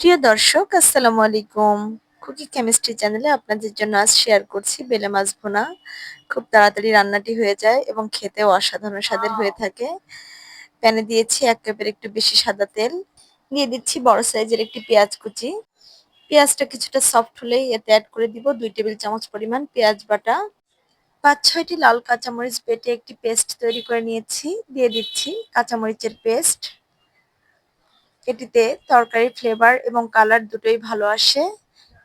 প্রিয় দর্শক, আসসালামু আলাইকুম। কুকি কেমিস্ট্রি চ্যানেলে আপনাদের জন্য আজ শেয়ার করছি বেলে মাছ ভুনা। খুব তাড়াতাড়ি রান্নাটি হয়ে যায় এবং খেতেও অসাধারণ স্বাদের হয়ে থাকে। প্যানে দিয়েছি এক কাপের একটু বেশি সাদা তেল। দিয়ে দিচ্ছি বড় সাইজের একটি পেঁয়াজ কুচি। পেঁয়াজটা কিছুটা সফট হলেই এতে অ্যাড করে দিব দুই টেবিল চামচ পরিমাণ পেঁয়াজ বাটা। পাঁচ, ছয়টি লাল কাঁচামরিচ বেটে একটি পেস্ট তৈরি করে নিয়েছি। দিয়ে দিচ্ছি কাঁচামরিচের পেস্ট এটিতে তরকারি ফ্লেভার এবং কালার দুটোই ভালো আসে।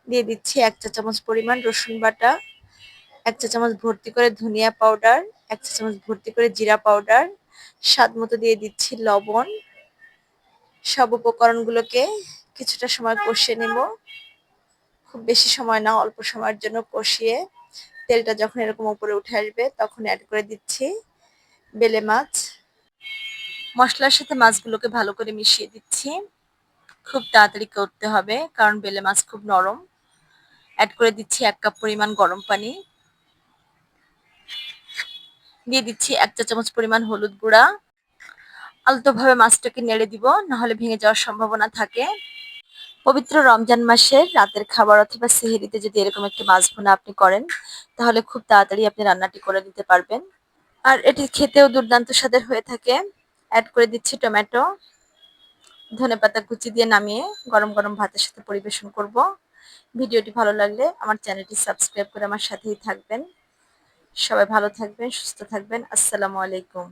দিয়ে দিচ্ছি এক চা চামচ পরিমাণ রসুন বাটা, এক চা চামচ ভর্তি করে ধনিয়া পাউডার এক চা চামচ ভর্তি করে জিরা পাউডার স্বাদ মতো দিয়ে দিচ্ছি লবণ। সব উপকরণগুলোকে কিছুটা সময় কষিয়ে নেব। খুব বেশি সময় না, অল্প সময়ের জন্য কষিয়ে তেলটা যখন এরকম উপরে উঠে আসবে তখন অ্যাড করে দিচ্ছি বেলে মাছ। মশলার সাথে মাছগুলোকে ভালো করে মিশিয়ে দিচ্ছি। খুব তাড়াতাড়ি করতে হবে, কারণ বেলে মাছ খুব নরম। অ্যাড করে দিচ্ছি এক কাপ পরিমাণ গরম পানি। দিয়ে দিচ্ছি এক চা চামচ পরিমাণ হলুদ গুঁড়া। আলতোভাবে মাছটাকে নেড়ে দিব, নাহলে ভেঙে যাওয়ার সম্ভাবনা থাকে। পবিত্র রমজান মাসের রাতের খাবার অথবা সেহেরিতে যদি এরকম একটি মাছ ভুনা আপনি করেন, তাহলে খুব তাড়াতাড়ি আপনি রান্নাটি করে নিতে পারবেন। আর এটি খেতেও দুর্দান্ত স্বাদের হয়ে থাকে। অ্যাড করে দিচ্ছি টমেটো। ধনে পাতা কুচি দিয়ে নামিয়ে গরম গরম ভাতের সাথে পরিবেশন করব। ভিডিওটি ভালো লাগলে আমার চ্যানেলটি সাবস্ক্রাইব করে আমার সাথেই থাকবেন। সবাই ভালো থাকবেন, সুস্থ থাকবেন। আসসালামু আলাইকুম।